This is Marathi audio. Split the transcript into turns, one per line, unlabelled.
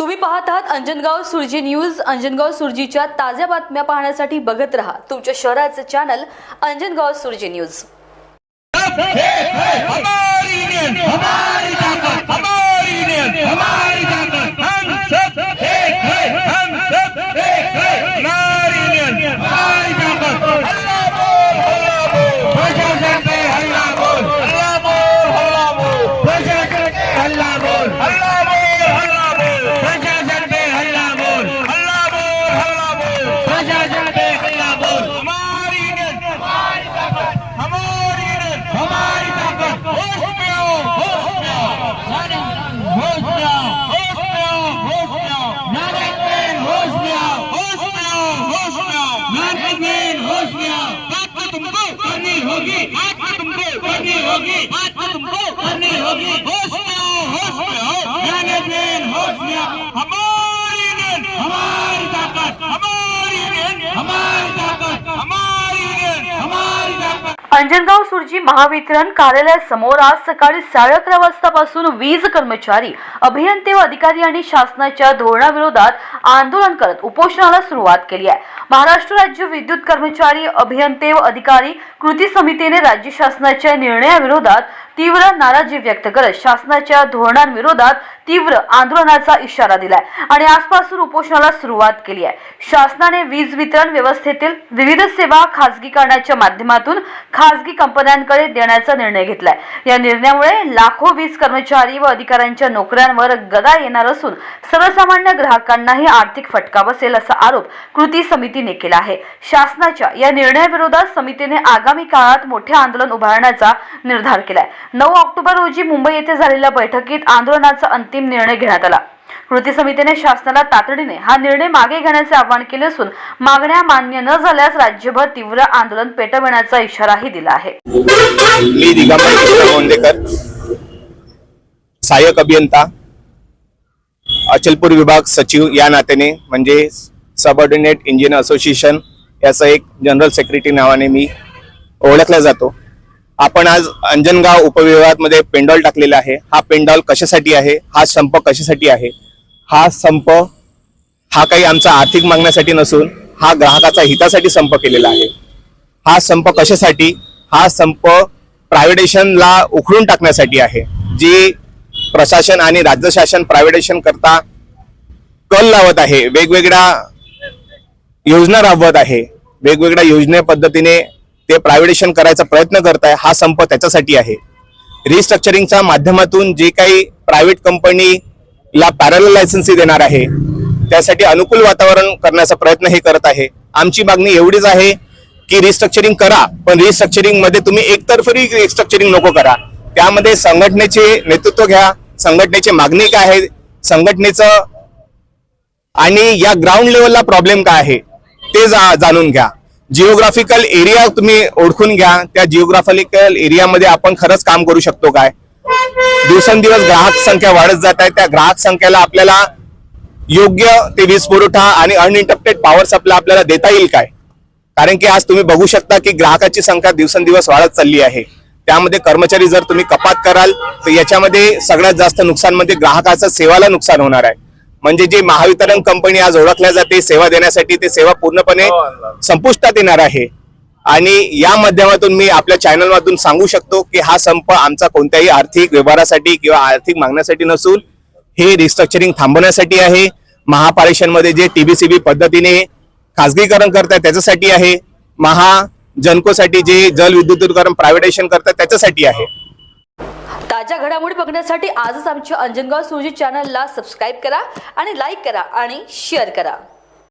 तुम्ही पाहत आहात अंजनगाव सुरजी न्यूज अंजनगाव सुरजीच्या ताज्या बातम्या पाहण्यासाठी बघत रहा तुमच्या शहराचं चॅनल अंजनगाव सुरजी न्यूज
हमारी यूनियन हमारी ताकत हमारी यूनियन हमारी ताकत हम सब एक है हम सब एक है हमारी यूनियन हमारी ताकत हल्ला बोल हल्ला बोल प्रशासन पे हल्ला बोल हल्ला बोल हल्ला बोल प्रशासन पे हल्ला बोल हल्ला बोल हल्ला बोल प्रशासन पे हल्ला बोल हल्ला बोल हल्ला बोल प्रशासन पे हल्ला बोल हमारी यूनियन हमारी ताकत हमारी यूनियन हमारी ताकत होश में आओ होश में आओ होश में आओ होश में आओ होश में आओ नानक में होश में आओ होश में आओ होश में आओ नानक में होश में आओ बात तो तुमको करनी होगी। आज तो तुमको करनी होगी। आज तो तुमको करनी होगी। होश में आओ होश में आओ। मैनेजमेंट होश में हमारी यूनियन हमारी ताकत हमारी यूनियन हमारी ताकत हमारी यूनियन हमारी ताकत
सुरजी महावितरण कार्यालयासमोर आज सकाळी साडे अकरा वाजतापासून वीज कर्मचारी अभियंते व अधिकारी आणि शासनाच्या धोरणाविरोधात आंदोलन करत उपोषणाला सुरुवात केली आहे. महाराष्ट्र राज्य विद्युत कर्मचारी अभियंते व अधिकारी कृती समितीने राज्य शासनाच्या निर्णयाविरोधात तीव्र नाराजी व्यक्त करत शासनाच्या धोरणांविरोधात तीव्र आंदोलनाचा इशारा दिलाय आणि आजपासून उपोषणाला सुरुवात केली आहे. शासनाने वीज वितरण व्यवस्थेतील विविध सेवा खासगीकरणाच्या माध्यमातून खासगी कंपन्यांकडे देण्याचा निर्णय घेतलाय. या निर्णयामुळे लाखो वीज कर्मचारी व अधिकाऱ्यांच्या नोकऱ्यांवर गदा येणार असून सर्वसामान्य ग्राहकांनाही आर्थिक फटका बसेल असा आरोप कृती समितीने केला आहे. शासनाच्या या निर्णयाविरोधात समितीने आगामी काळात मोठे आंदोलन उभारण्याचा निर्धार केलाय. नऊ ऑक्टोबर रोजी मुंबई येथे झालेल्या बैठकीत आंदोलनाचा अंतिम निर्णय घेण्यात आला. कृती समितीने शासनाला तातडीने हा निर्णय मागे घेण्याचे आवाहन केले असून मागण्या मान्य न झाल्यास राज्यभर तीव्र आंदोलन पेटवण्याचा इशाराही दिला आहे.
मी दिगंबर सहाय्यक अभियंता. अचलपूर विभाग सचिव या नात्याने म्हणजे सबऑर्डिनेट इंजिनियर असोसिएशन याचा एक जनरल सेक्रेटरी नावाने मी ओळखला जातो. आपण आज अंजनगाव उपविभागामध्ये पेंडॉल टाकलेला आहे. हा पेंडॉल कशासाठी आहे? हा संप कशासाठी आहे? हा संप हा काही आमचा आर्थिक मागण्यासाठी नसून हा ग्राहकाचा हितासाठी संप केलेला आहे. हा संप कशासाठी? हा संप प्रायव्हेटेशनला उखडून टाकण्यासाठी आहे. जी प्रशासन आणि राज्य शासन प्रायव्हेटेशन करता कल लावत आहे वेगवेगळ्या योजना राबवत आहे वेगवेगळ्या योजने पद्धतीने ते प्रायव्हेटेशन करायचा प्रयत्न करत आहे हा संप त्याच्यासाठी आहे. रिस्ट्रक्चरिंगच्या माध्यमातून जे काही प्रायव्हेट कंपनीला पॅरल लायसन्सी देणार आहे त्यासाठी अनुकूल वातावरण करण्याचा प्रयत्न हे करत आहे. आमची मागणी एवढीच आहे की रिस्ट्रक्चरिंग करा पण रिस्ट्रक्चरिंगमध्ये तुम्ही एकतर्फी रिस्ट्रक्चरिंग नको करा. त्यामध्ये संघटनेचे नेतृत्व घ्या संघटनेची मागणी काय आहे संघटनेचं आणि या ग्राउंड लेवलला प्रॉब्लेम काय आहे ते जा- जाणून घ्या. जिओग्राफिकल एरिया तुम्ही ओळखून घ्या. त्या जिओग्राफिकल एरियामध्ये आपण खरंच काम करू शकतो काय? दिवसेंदिवस ग्राहक संख्या वाढत जात आहे. त्या ग्राहक संख्येला आपल्याला योग्य ते वीज पुरवठा आणि अनइंटरप्टेड पॉवर सप्लाय आपल्याला देता येईल काय? कारण की आज तुम्ही बघू शकता की ग्राहकाची संख्या दिवसेंदिवस वाढत चालली आहे. त्यामध्ये कर्मचारी जर तुम्ही कपात कराल तर याच्यामध्ये सगळ्यात जास्त नुकसान म्हणजे ग्राहकाचं सेवाला नुकसान होणार आहे. म्हणजे जे महावितरण कंपनी आज ओळखल्या जाते सेवा देण्यासाठी ते सेवा पूर्णपणे संपुष्टात येणार आहे. आणि या माध्यमातून मी आपल्या चॅनल मधून सांगू शकतो की हा संप आमचा कोणत्याही आर्थिक व्यवहारासाठी किंवा आर्थिक मागण्यासाठी नसून हे रिस्ट्रक्चरिंग थांबवण्यासाठी आहे. महापारेषणमध्ये जे टीबीसीबी पद्धतीने खासगीकरण करतात त्याच्यासाठी आहे. महा जनकोसाठी जे जल विद्युतीकरण प्रायव्हेटायझेशन करतात त्याच्यासाठी आहे.
ताज्या घडामोडी बघण्यासाठी आजच आमच्या अंजनगाव सुरजी चॅनलला सबस्क्राईब करा आणि लाईक करा आणि शेअर करा.